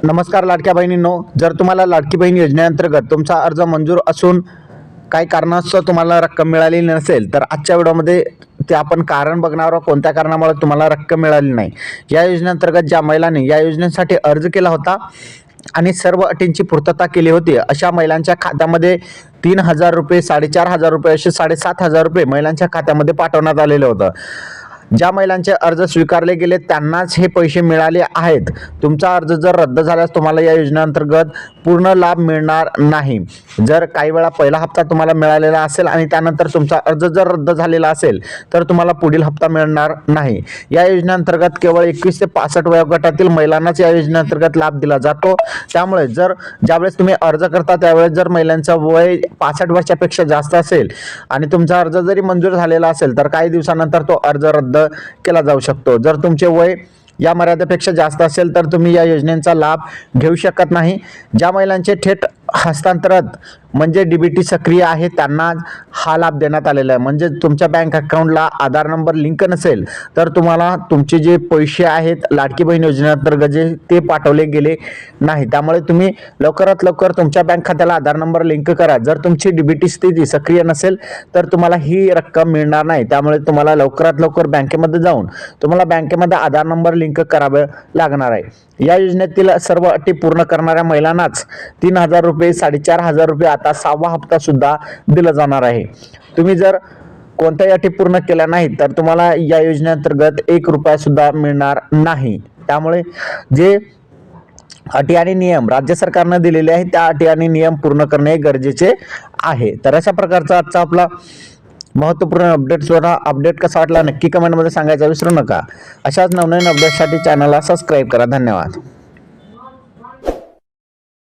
नमस्कार लाडक्या बहिणींनो जर तुम्हाला लाडकी बहीण योजनेअंतर्गत तुमचा अर्ज मंजूर असून काही कारणास्तव तुम्हाला रक्कम मिळालेली नसेल तर आजच्या व्हिडिओमध्ये ते आपण कारण बघणार आहोत कोणत्या कारणामुळे तुम्हाला रक्कम मिळाली नाही. या योजनेअंतर्गत ज्या महिलांनी या योजनेसाठी अर्ज केला होता आणि सर्व अटींची पूर्तता केली होती अशा महिलांच्या खात्यामध्ये तीन हजार रुपये साडेचार हजार रुपये असे साडेसात हजार रुपये महिलांच्या खात्यामध्ये पाठवण्यात आलेलं होतं. ज्या महिलांचे अर्ज स्वीकारले गेले त्यांनाच हे पैसे मिळाले आहेत. तुमचा अर्ज जर रद्द झाल्यास तुम्हाला या योजनेअंतर्गत पूर्ण लाभ मिळणार नाही. जर काही वेळा पहिला हप्ता तुम्हाला मिळालेला असेल आणि त्यानंतर तुमचा अर्ज जर रद्द झालेला असेल तर तुम्हाला पुढील हप्ता मिळणार नाही. या योजनेअंतर्गत केवळ एकवीस ते पासष्ट वयोगटातील महिलांनाच या योजनेअंतर्गत लाभ दिला जातो. त्यामुळे जर ज्यावेळेस तुम्ही अर्ज करता त्यावेळेस जर महिलांचं वय पासष्ट वर्षापेक्षा जास्त असेल आणि तुमचा अर्ज जरी मंजूर झालेला असेल तर काही दिवसानंतर तो अर्ज रद्द केला जाऊ शकतो. जर तुमचे वय या मर्यादेपेक्षा जास्त असेल तर तुम्ही या योजनेचा लाभ घेऊ शकत नाही. ज्या महिलांचे थेट हस्तांतरण म्हणजे डी बी टी सक्रिय आहे त्यांना हा लाभ देण्यात आलेला आहे. म्हणजे तुमच्या बँक अकाउंटला आधार नंबर लिंक नसेल तर तुम्हाला तुमचे जे पैसे आहेत लाडकी बहीण योजनेअंतर्गत जे ते पाठवले गेले नाही. त्यामुळे तुम्ही लवकरात लवकर तुमच्या बँक खात्याला आधार नंबर लिंक करा. जर तुमची डी बी टी स्थिती सक्रिय नसेल तर तुम्हाला ही रक्कम मिळणार नाही. त्यामुळे तुम्हाला लवकरात लवकर बँकेमध्ये जाऊन तुम्हाला बँकेमध्ये आधार नंबर लिंक करावे लागणार आहे. या योजनेतील सर्व अटी पूर्ण करणाऱ्या महिलांनाच तीन हजार रुपये साडेचार हजार रुपये आता सहावा हप्ता सुद्धा दिला जाणार आहे. तुम्ही जर कोणत्याही अटी पूर्ण केल्या नाहीत तर तुम्हाला या योजनेअंतर्गत एक रुपया सुद्धा मिळणार नाही. त्यामुळे जे अटी आणि नियम राज्य सरकारनं दिलेले आहेत त्या अटी आणि नियम पूर्ण करणे गरजेचे आहे. तर अशा प्रकारचा आजचा आपला महत्त्वपूर्ण अपडेट्सवर अपडेट कसा वाटला नक्की कमेंटमध्ये सांगायचा विसरू नका. अशाच नवनवीन अपडेटसाठी चॅनलला सबस्क्राईब करा. धन्यवाद.